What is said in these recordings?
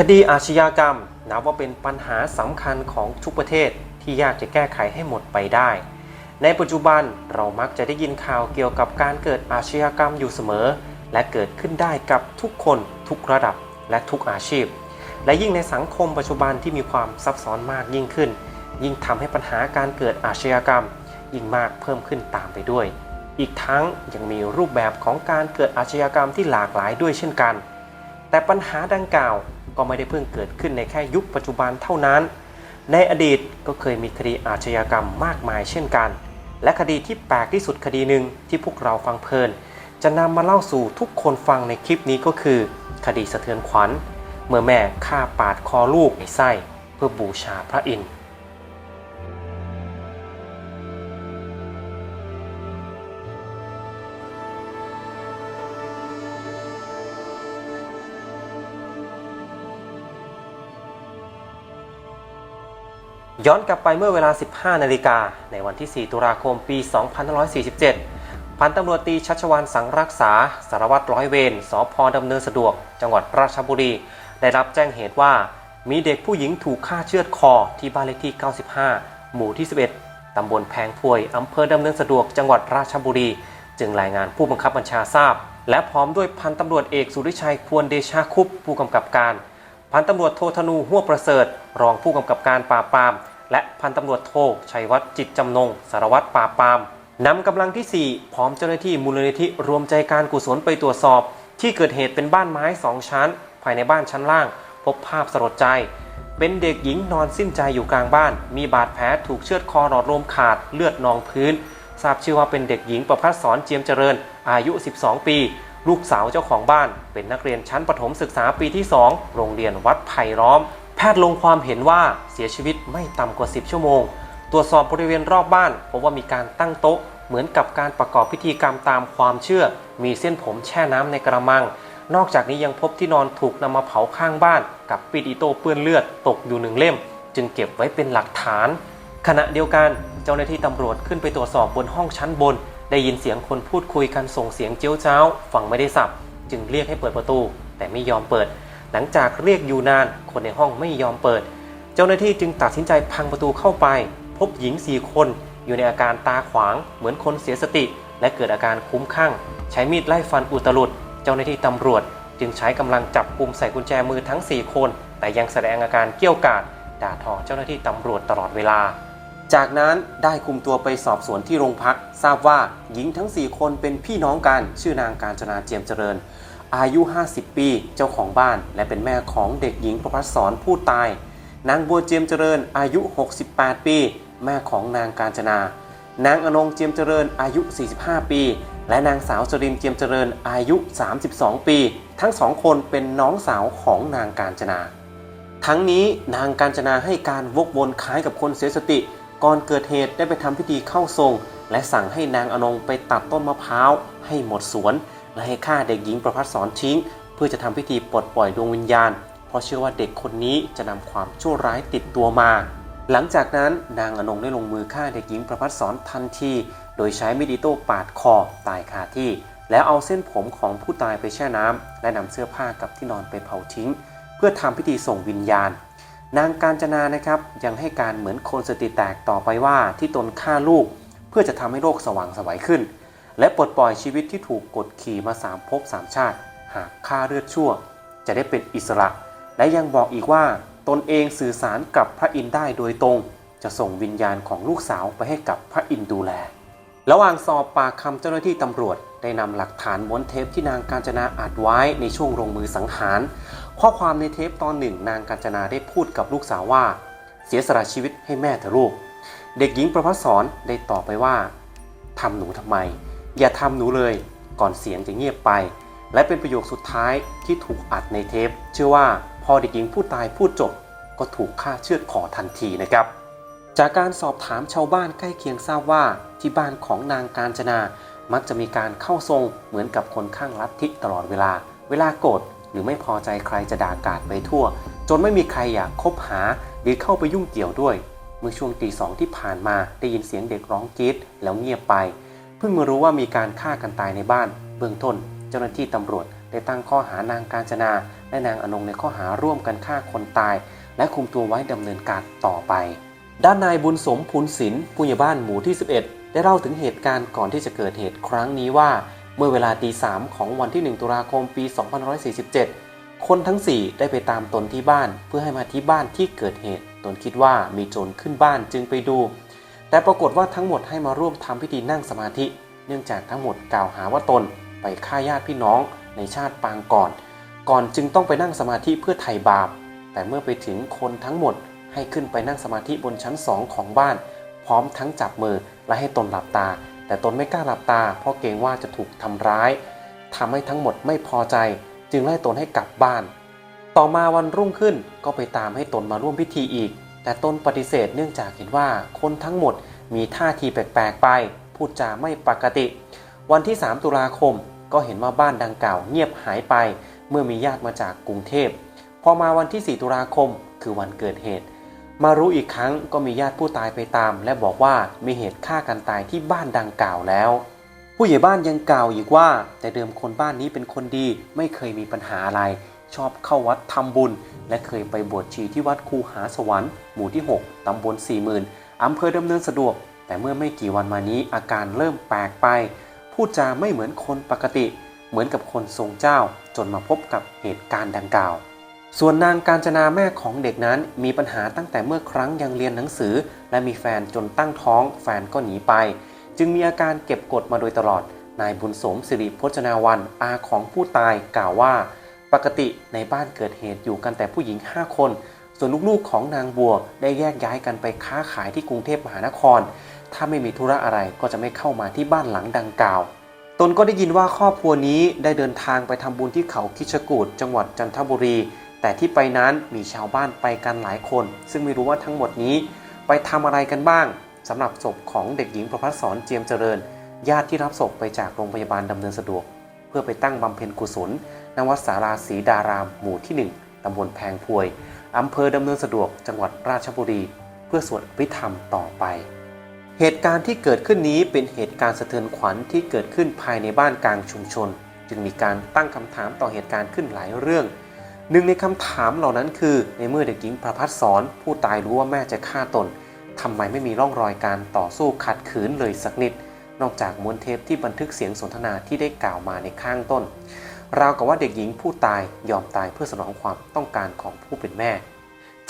คดีอาชญากรรมนับว่าเป็นปัญหาสำคัญของทุกประเทศที่ยากจะแก้ไขให้หมดไปได้ ในปัจจุบันเรามักจะได้ยินข่าวเกี่ยวกับการเกิดอาชญากรรมอยู่เสมอ และเกิดขึ้นได้กับทุกคนทุกระดับและทุกอาชีพ และยิ่งในสังคมปัจจุบันที่มีความซับซ้อนมากยิ่งขึ้น ยิ่งทำให้ปัญหาการเกิดอาชญากรรม ยิ่งมากเพิ่มขึ้นตามไปด้วย อีกทั้งยังมีรูปแบบของการเกิดอาชญากรรมที่หลากหลายด้วยเช่นกัน แต่ปัญหาดังกล่าว ก็ไม่ได้เพิ่งเกิดขึ้นในแค่ยุคปัจจุบันเท่านั้น ในอดีตก็เคยมีคดีอาชญากรรมมากมายเช่นกัน และคดีที่แปลกที่สุดคดีหนึ่งที่พวกเราฟังเพลิน จะนำมาเล่าสู่ทุกคนฟังในคลิปนี้ก็คือ คดีสะเทือนขวัญ เมื่อแม่ฆ่าปาดคอลูกในไส้ เพื่อบูชาพระอินทร์ ย้อนกลับไปเมื่อเวลา 15 นาฬิกา ในวันที่ 4 ตุลาคม ปี 2547 พันตำรวจตีชัชวานสังรักษา สารวัตรร้อยเวร สพดำเนินสะดวก จังหวัดราชบุรี ได้รับแจ้งเหตุว่า มีเด็กผู้หญิงถูกฆ่าเชือดคอที่บ้านเลขที่ 95 หมู่ที่ 11 ตำบลแพงพวย อำเภอดำเนินสะดวก จังหวัดราชบุรี จึงรายงานผู้บังคับบัญชาทราบ และพร้อมด้วยพันตำรวจเอกสุริชัยควรเดชาคุปผู้กำกับการพันตำรวจโทธนูหัวประเสริฐ รองผู้กำกับการปราบปราม และพันตำรวจโทชัยวัฒน์จิตจำนง สารวัตรปราปามนำกำลังที่ 4 พร้อมเจ้าหน้าที่มูลนิธิรวมใจการกุศลไปตรวจสอบ ที่เกิดเหตุเป็นบ้านไม้สองชั้น ภายในบ้านชั้นล่าง พบภาพสลดใจ เป็นเด็กหญิงนอนสิ้นใจอยู่กลางบ้าน มีบาดแผลถูกเชือดคอหลอดลมขาดเลือดนองพื้น ทราบชื่อว่าเป็นเด็กหญิงประภัสสรเจียมเจริญ อายุ 12 ปี ลูกสาวเจ้าของบ้าน เป็นนักเรียนชั้นประถมศึกษาปีที่ 2 โรงเรียนวัดไผ่ล้อม แพทย์ลงความเห็นว่าเสียชีวิตไม่ต่ำกว่า 10 ชั่วโมง ตรวจสอบบริเวณรอบบ้านพบว่ามีการตั้งโต๊ะ เหมือนกับการประกอบพิธีกรรมตามความเชื่อ มีเส้นผมแช่น้ำในกระมัง นอกจากนี้ยังพบที่นอนถูกนำมาเผาข้างบ้าน กับปิดอิโต้เปื้อนเลือดตกอยู่หนึ่งเล่ม จึงเก็บไว้เป็นหลักฐาน ขณะเดียวกันเจ้าหน้าที่ตำรวจขึ้นไปตรวจสอบบนห้องชั้นบน ได้ยินเสียงคนพูดคุยกันส่งเสียงเจียวจ้าว ฟังไม่ได้สับ จึงเรียกให้เปิดประตู แต่ไม่ยอมเปิด หลังจากเรียกอยู่นานคนในห้องไม่ยอมเปิด เจ้าหน้าที่จึงตัดสินใจพังประตูเข้าไป พบหญิงสี่คนอยู่ในอาการตาขวาง เหมือนคนเสียสติ และเกิดอาการคุ้มข้างใช้มีดไล่ฟันอุตลุดเจ้าหน้าที่ตำรวจ จึงใช้กำลังจับกลุ่มใส่กุญแจมือทั้ง 4 คน แต่ยังแสดงอาการเกี้ยวกาดด่าทอเจ้าหน้าที่ตำรวจตลอดเวลา จากนั้นได้คุมตัวไปสอบสวนที่โรงพัก ทราบว่าหญิงทั้ง 4 คนเป็นพี่น้องกัน ชื่อนางการจนาเจียมเจริญ อายุ 50 ปี เจ้าของบ้าน และเป็นแม่ของเด็กหญิงประพัฒสอนผู้ตาย นางบัวเจียมเจริญอายุ 68 ปี แม่ของนางการจนา นางอนงเจียมเจริญอายุ 45 ปี และนางสาวจรินเจียมเจริญอายุ 32 ปี ทั้งสองคนเป็นน้องสาวของนางการจนา ทั้งนี้นางการจนาให้การวกวนคล้ายกับคนเสียสติ ก่อนเกิดเหตุได้ไปทำพิธีเข้าทรง และสั่งให้นางอนงไปตัดต้นมะพร้าวให้หมดสวน และให้ฆ่าเด็กหญิงประพัฒสอนทิ้ง เพื่อจะทำพิธีปลดปล่อยดวงวิญญาณ เพราะเชื่อว่าเด็กคนนี้จะนำความชั่วร้ายติดตัวมา หลังจากนั้นนางอนงได้ลงมือฆ่าเด็กหญิงประพัฒสอนทันที โดยใช้มีดอิโต้ปาดคอตายคาที่ แล้วเอาเส้นผมของผู้ตายไปแช่น้ำและนำเสื้อผ้ากับที่นอนไปเผาทิ้ง เพื่อทำพิธีส่งวิญญาณนางการจนานะครับยังให้การเหมือนคนสติแตกต่อไปว่าที่ตนฆ่าลูก เพื่อจะทำให้โลกสว่างสวัยขึ้น และปลดปล่อยชีวิตที่ถูกกดขี่มาสามภพสามชาติ หากฆ่าเลือดชั่ว จะได้เป็นอิสระ และยังบอกอีกว่าตนเองสื่อสารกับพระอินทร์ได้โดยตรง จะส่งวิญญาณของลูกสาวไปให้กับพระอินทร์ดูแล ระหว่างสอบปากคำเจ้าหน้าที่ตำรวจ ได้นำหลักฐานม้วนเทปที่นางกาญจนาอัดไว้ในช่วงลงมือสังหาร ข้อความในเทปตอนหนึ่งนางกาญจนาได้พูดกับลูกสาวว่า เสียสละชีวิตให้แม่เถอะลูก เด็กหญิงประพัสสอนได้ตอบไปว่าทำหนูทำไม อย่าทำหนูเลย ก่อนเสียงจะเงียบไป และเป็นประโยคสุดท้ายที่ถูกอัดในเทป เชื่อว่าพอเด็กหญิงผู้ตายพูดจบ ก็ถูกฆ่าเชือดคอทันทีนะครับ จากการสอบถามชาวบ้านใกล้เคียงทราบว่าที่บ้านของนางการจนามักจะมีการเข้าทรงเหมือนกับคนข้างลัทธิตลอดเวลา เวลาโกรธหรือไม่พอใจใครจะด่ากาดไปทั่ว จนไม่มีใครอยากคบหาหรือเข้าไปยุ่งเกี่ยวด้วย เมื่อช่วงตีสองที่ผ่านมาได้ยินเสียงเด็กร้องกรีดแล้วเงียบไป พิ่งมารู้ว่ามีการฆ่ากันตายในบ้าน เบื้องต้น เจ้าหน้าที่ตำรวจได้ตั้งข้อหานางการจนาและนางอนงในข้อหาร่วมกันฆ่าคนตาย และคุมตัวไว้ดำเนินการต่อไป ด้านนายบุญสมพูนศิลป์ผู้ใหญ่บ้านหมู่ที่ 11 ได้เล่าถึงเหตุการณ์ก่อนที่จะเกิดเหตุครั้งนี้ว่า เมื่อเวลาตีสามของวันที่ 1 ตุลาคมปี 2547 คนทั้ง 4 ได้ไปตามตนที่บ้าน เพื่อให้มาที่บ้านที่เกิดเหตุ ตนคิดว่ามีโจรขึ้นบ้านจึงไปดู แต่ปรากฏว่าทั้งหมดให้มาร่วมทำพิธีนั่งสมาธิ เนื่องจากทั้งหมดกล่าวหาว่าตนไปฆ่าญาติพี่น้องในชาติปางก่อน ก่อนจึงต้องไปนั่งสมาธิเพื่อไถ่บาป แต่เมื่อไปถึงคนทั้งหมดให้ขึ้นไปนั่งสมาธิบนชั้นสองของบ้าน พร้อมทั้งจับมือและให้ตนหลับตา แต่ตนไม่กล้าหลับตา เพราะเกรงว่าจะถูกทำร้ายทำให้ทั้งหมดไม่พอใจ จึงไล่ตนให้กลับบ้าน ต่อมาวันรุ่งขึ้นก็ไปตามให้ตนมาร่วมพิธีอีก แต่ตนปฏิเสธเนื่องจากเห็นว่าคนทั้งหมดมีท่าทีแปลกๆไป พูดจาไม่ปกติ วันที่ 3 ตุลาคมก็เห็นว่าบ้านดังกล่าวเงียบหายไป เมื่อมีญาติมาจากกรุงเทพ พอมาวันที่ 4 ตุลาคมคือวันเกิดเหตุ มารู้อีกครั้งก็มีญาติผู้ตายไปตาม และบอกว่ามีเหตุฆ่ากันตายที่บ้านดังกล่าวแล้ว ผู้ใหญ่บ้านยังกล่าวอีกว่า แต่เดิมคนบ้านนี้เป็นคนดีไม่เคยมีปัญหาอะไร ชอบเข้าวัดทำบุญ และเคยไปบวชชีที่วัดคูหาสวรรค์หมู่ที่ 6 ตำบลสี่หมื่นอำเภอดำเนินสะดวก แต่เมื่อไม่กี่วันมานี้อาการเริ่มแปลกไป พูดจาไม่เหมือนคนปกติ เหมือนกับคนทรงเจ้า จนมาพบกับเหตุการณ์ดังกล่าว ส่วนนางการจนาแม่ของเด็กนั้นมีปัญหาตั้งแต่เมื่อครั้งยังเรียนหนังสือ และมีแฟนจนตั้งท้อง แฟนก็หนีไป จึงมีอาการเก็บกดมาโดยตลอดนายบุญสมสิริพจนาวันอาของผู้ตายกล่าวว่า ปกติในบ้านเกิดเหตุอยู่กันแต่ผู้หญิง 5 คน ส่วนลูกๆของนางบัวได้แยกย้ายกันไปค้าขายที่กรุงเทพมหานคร ถ้าไม่มีธุระอะไรก็จะไม่เข้ามาที่บ้านหลังดังกล่าว ตนก็ได้ยินว่าครอบครัวนี้ได้เดินทางไปทำบุญที่เขาคิชกูดจังหวัดจันทบุรี แต่ที่ไปนั้นมีชาวบ้านไปกันหลายคน ซึ่งไม่รู้ว่าทั้งหมดนี้ ไปทำอะไรกันบ้างสำหรับศพของเด็กหญิงประพัฒสอนเจียมเจริญ ญาติที่รับศพไปจากโรงพยาบาลดำเนินสะดวก พื่อไปตั้งบำเพ็ญกุศลณวัดสาราศรีดาราม หมู่ที่ 1 ตำบลแพงพวย อำเภอดำเนินสะดวก จังหวัดราชบุรี เพื่อสวดอภิธรรมต่อไป เหตุการณ์ที่เกิดขึ้นนี้เป็นเหตุการณ์สะเทือนขวัญที่เกิดขึ้นภายในบ้านกลางชุมชน จึงมีการตั้งคำถามต่อเหตุการณ์ขึ้นหลายเรื่อง หนึ่งในคำถามเหล่านั้นคือ ในเมื่อเด็กหญิงประพัฒสอนผู้ตายรู้ว่าแม่จะฆ่าตนทำไมไม่มีร่องรอยการต่อสู้ขัดขืนเลยสักนิด นอกจากม้วนเทปที่บันทึกเสียงสนทนาที่ได้กล่าวมาในข้างต้น ราวกับว่าเด็กหญิงผู้ตายยอมตายเพื่อสนองความต้องการของผู้เป็นแม่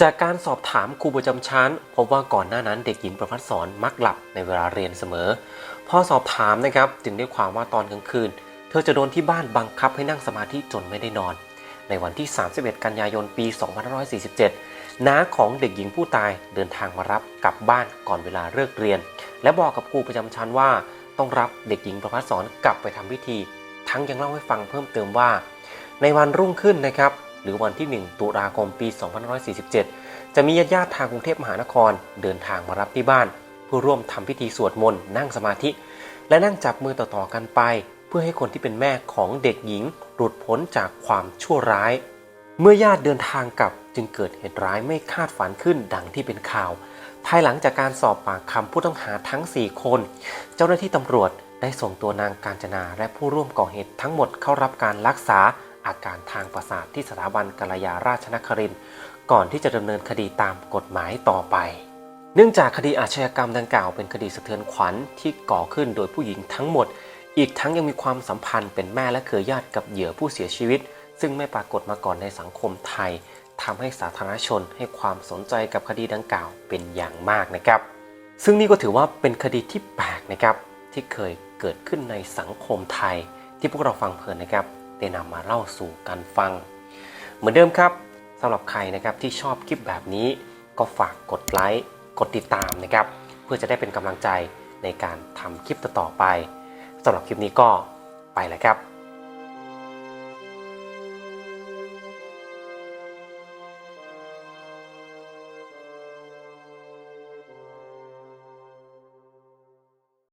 จากการสอบถามครูประจำชั้น พบว่าก่อนหน้านั้นเด็กหญิงประพัฒสอนมักหลับในเวลาเรียนเสมอ พอสอบถามนะครับจึงได้ความว่าตอนกลางคืน เธอจะโดนที่บ้านบังคับให้นั่งสมาธิจนไม่ได้นอน ในวันที่ 31 กันยายน ปี 2547 น้าของเด็กหญิงผู้ตายเดินทางมารับกลับบ้านก่อนเวลาเลิกเรียน และบอกกับครูประจำชั้นว่า ต้องรับเด็กหญิงประพัฒสอนกลับไปทำพิธี ทั้งยังเล่าให้ฟังเพิ่มเติมว่า ในวันรุ่งขึ้นนะครับ หรือวันที่ 1 ตุลาคมปี 2547 จะมีญาติญาติทางกรุงเทพมหานคร เดินทางมารับที่บ้าน เพื่อร่วมทำพิธีสวดมนต์นั่งสมาธิ และนั่งจับมือต่อๆกันไป เพื่อให้คนที่เป็นแม่ของเด็กหญิงหลุดพ้นจากความชั่วร้าย เมื่อญาติเดินทางกลับจึงเกิดเหตุร้ายไม่คาดฝันขึ้นดังที่เป็นข่าว ภายหลังจากการสอบปากคำผู้ต้องหาทั้ง 4 คน เจ้าหน้าที่ตำรวจได้ส่งตัวนางการจนาและผู้ร่วมก่อเหตุทั้งหมดเข้ารับการรักษาอาการทางประสาทที่สถาบันกัลยาราชนครินก่อนที่จะดำเนินคดีตามกฎหมายต่อไป เนื่องจากคดีอาชญากรรมดังกล่าวเป็นคดีสะเทือนขวัญที่ก่อขึ้นโดยผู้หญิงทั้งหมด อีกทั้งยังมีความสัมพันธ์เป็นแม่และเครือญาติกับเหยื่อผู้เสียชีวิต ซึ่งไม่ปรากฏมาก่อนในสังคมไทยทำให้สาธารณชนให้ความสนใจกับคดีดังกล่าวเป็นอย่างมากนะครับ ซึ่งนี่ก็ถือว่าเป็นคดีที่แปลกนะครับที่เคยเกิดขึ้นในสังคมไทย ที่พวกเราฟังเพลินนะครับได้นำมาเล่าสู่กันฟัง เหมือนเดิมครับสำหรับใครนะครับที่ชอบคลิปแบบนี้ ก็ฝากกดไลค์กดติดตามนะครับเพื่อจะได้เป็นกำลังใจในการทำคลิปต่อๆไปสำหรับคลิปนี้ก็ไปแล้วครับ